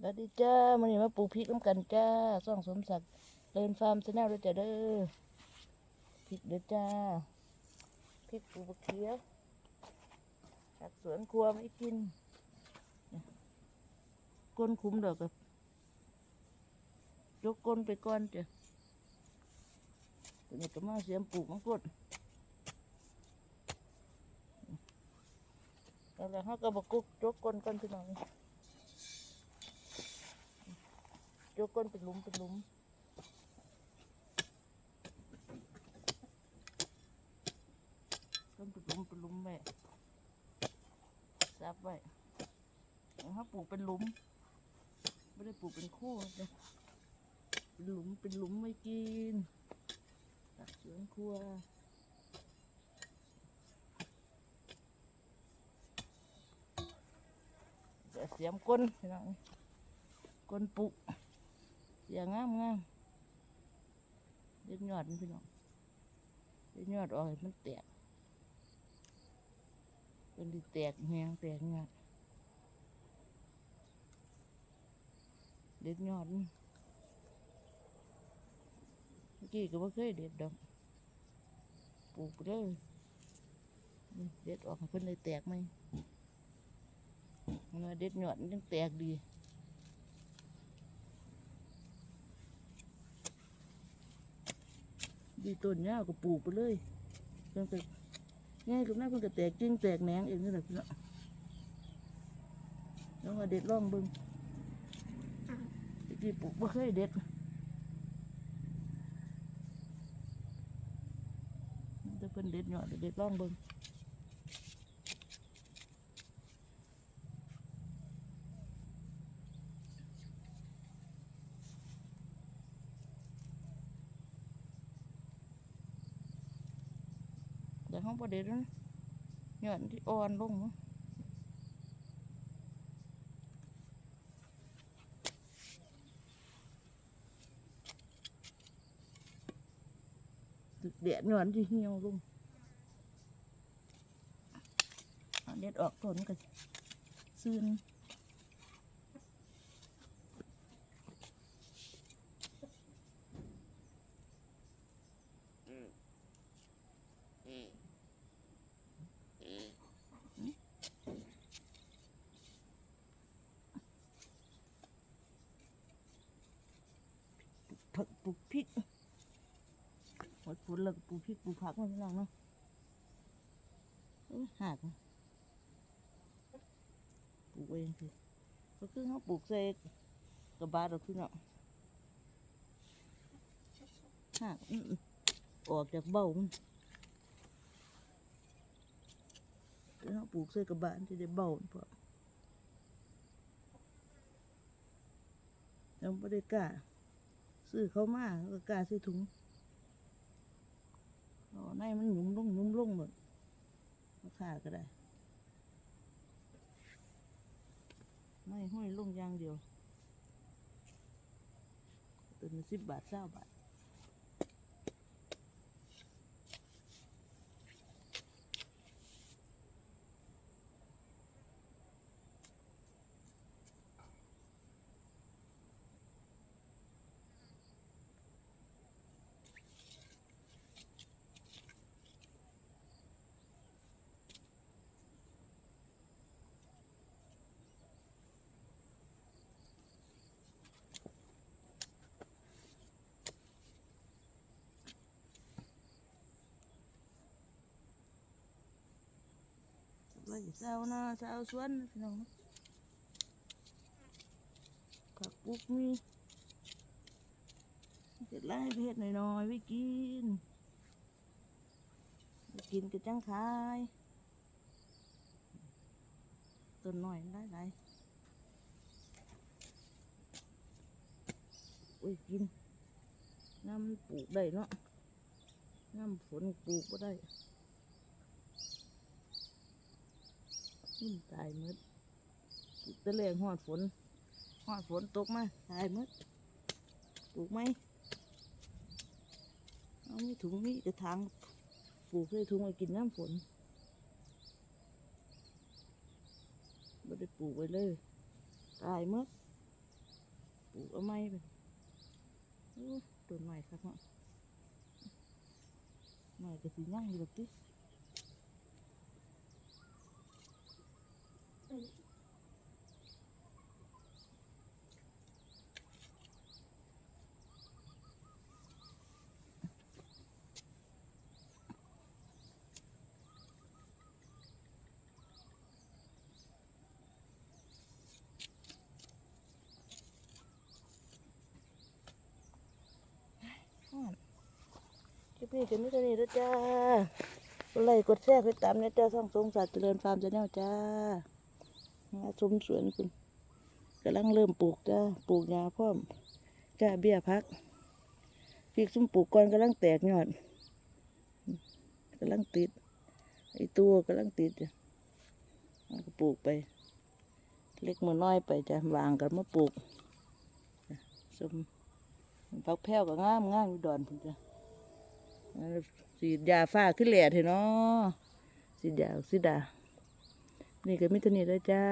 สวัสดีจ้ามันนี้มาปลูกพริกน้ำกันจ้าซ่องสมศักดิ์เดินฟาร์มชาแนลด้วยจ้าเด้อพริกเด้อจ้าพริกปลูกบักเขียวจากสวนครัวไม่กินก้นคุ้มดอกกับยกก้นไปก่อนจ้ะตัวนี้ก็มาเสียมปลูกมังกรแล้วเราเขาก็บกุกยกก้นก่อนพี่น้อง ยกก้นเป็นลุมเป็นลุมก้นเป็นลุมเป็นลุมไว้ซับไว้แล้วเขาปลูกเป็นลุมไม่ได้ปลูกเป็นคู่เป็นหลุมเป็นหลุมไม่กินตักสวนครัวเดี๋ยวเสียมก้นพี่น้องก้นปลูก อย่างงามงามเด็ดยอดมันพี่น้องเด็ดยอดออกมันแตกเป็นดิแตกแหงแตกงาเด็ดยอดมันเมื่อกี้ก็ไม่เคยเด็ดดอกปลูกเลยเด็ดออกเพิ่นเลยแตกไหมมันว่าเด็ดยอดมันยังแตกดี ดีต้นเนี้ยก็ปลูกไปเลยเพิ่นก็ง่ายตรงนั้นเพิ่นก็แตกจริงแตกแหนงเองนี่แหละพี่น้องแล้วมาเด็ดร่องเบึงที่ปลูกไม่เคยเด็ดจะเพิ่นเด็ดหน่อยเด็ดร่องเบึง เดี๋ยวห้องประเด็ดนะหย่อนที่อ่อนลงเนาะตึกเดียดหย่อนที่เหี่ยวลงเด็ดออกต้นก็ซื่น ผักปลูกพริกหมดฝนแล้วก็ปลูกพริกปลูกผักมันพี่น้องเนาะหักปลูกเองสิก็คือเขาปลูกใส่กระบะเราพี่น้องหักอื้อออกจากเบ้ามันคือเขาปลูกใส่กระบะที่ได้เบ้ามันพอยังไม่ได้กล้า ซื้อเขามากก็กล้าซื้อถุงอ๋อในมันหนุ่มลงหนุ่มลงหมดราคาก็ได้ ไม่ห้อยลงอย่างเดียวตัวนี้สิบบาทเก้าบาท ไว้ เศร้านะเศร้าสวนพี่น้องผักปุ๊กมีเสร็จแล้วให้เพชรหน่อยๆไว้กินไว้กินกับจังขายต้นหน่อยได้ไรไว้กินน้ำปลูกได้เนาะน้ำฝนปลูกก็ได้ นี่ตายหมดตะเลงหอดฝนหอดฝนตกมาตายหมดปลูกไหมเอาไมีถุงมีกระถางปลูกให้ถุงไว้กินน้ำฝนไม่ได้ปลูกไว้เลย ตายหมดปลูกเอาไม้ไปต้นไม้ครับเนาะไม้ก็สิยั่งอยู่แบบนี้ฮ้อน คลิปนี้จะไม่กันนี่แล้วจ้าไลค์กดแชร์กดตามนะจ้าช่องสงสัตว์เจริญฟาร์มชาแนลจ้า มาชมสวนคุณกำลังเริ่มปลูกจ้าปลูกหญ้าพร้อมจ้าเบี้ยพักพริกซุ่มปลูกก่อนกำลังแตกยอดกำลังติดไอตัวกำลังติดจ้ะก็ปลูกไป เล็กมือน้อยไปจ้ะวางกันมาปลูกสมพักแพ้วก็งามงามอยู่ดอนพุ่นจ้ะสีดยาฟ้าขึ้นแหล่เถอะเนาะสีดยาสีดา นี่ก็มิตรนี่แล้วจ้า